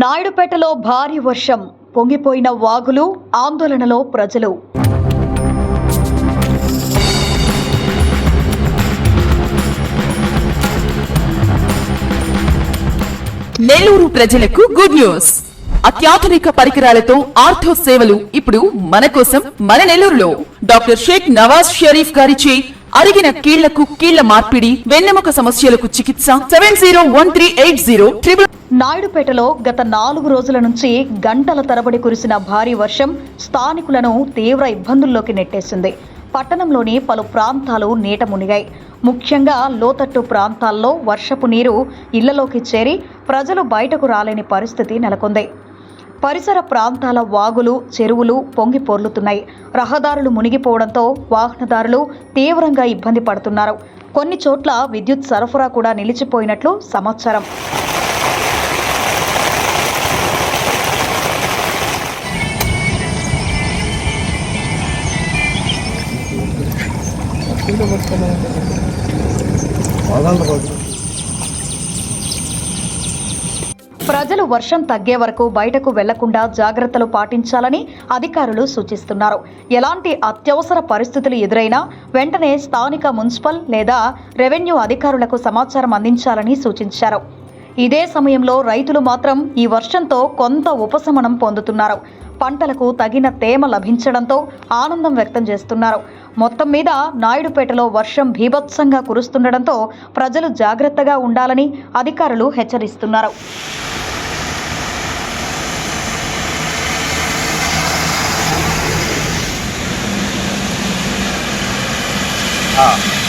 నాయుడుపేటలో భారీ వర్షం పొంగిపోయిన వాగులు ఆందోళనలో ప్రజలు. నెల్లూరు ప్రజలకు గుడ్ న్యూస్ అత్యాధునిక పరికరాలతో ఆర్థో సేవలు ఇప్పుడు మన కోసం మన నెల్లూరులో. డాక్టర్ షేక్ నవాజ్ షరీఫ్ గారిచే అరిగిన కీళ్ళకు కీళ్ళ మార్పిడి వెన్నెముక సమస్యలకు చికిత్స seven zero one three eight zero triple నాయుడుపేటలో గత నాలుగు రోజుల నుంచి గంటల తరబడి కురిసిన భారీ వర్షం స్థానికులను తీవ్ర ఇబ్బందుల్లోకి నెట్టేసింది. పట్టణంలోని పలు ప్రాంతాలు నీట మునిగాయి. ముఖ్యంగా లోతట్టు ప్రాంతాల్లో వర్షపు నీరు ఇళ్ళలోకి చేరి ప్రజలు బయటకు రాలేని పరిస్థితి నెలకొంది. పరిసర ప్రాంతాల వాగులు చెరువులు పొంగి పొర్లుతున్నాయి. రహదారులు మునిగిపోవడంతో వాహనదారులు తీవ్రంగా ఇబ్బంది పడుతున్నారు. కొన్ని చోట్ల విద్యుత్ సరఫరా కూడా నిలిచిపోయినట్లు సమాచారం. ప్రజలు వర్షం తగ్గే వరకు బయటకు వెళ్ళకుండా జాగ్రత్తలు పాటించాలని అధికారులు సూచిస్తున్నారు. ఎలాంటి అత్యవసర పరిస్థితులు ఎదురైనా వెంటనే స్థానిక మున్సిపల్ లేదా రెవెన్యూ అధికారులకు సమాచారం అందించాలని సూచించారు. ఇదే సమయంలో రైతులు మాత్రం ఈ వర్షంతో కొంత ఉపశమనం పొందుతున్నారు. పంటలకు తగిన తేమ లభించడంతో ఆనందం వ్యక్తం చేస్తున్నారు. మొత్తం మీద నాయుడుపేటలో వర్షం భీభత్సంగా కురుస్తుండటంతో ప్రజలు జాగ్రత్తగా ఉండాలని అధికారులు హెచ్చరిస్తున్నారు. 啊。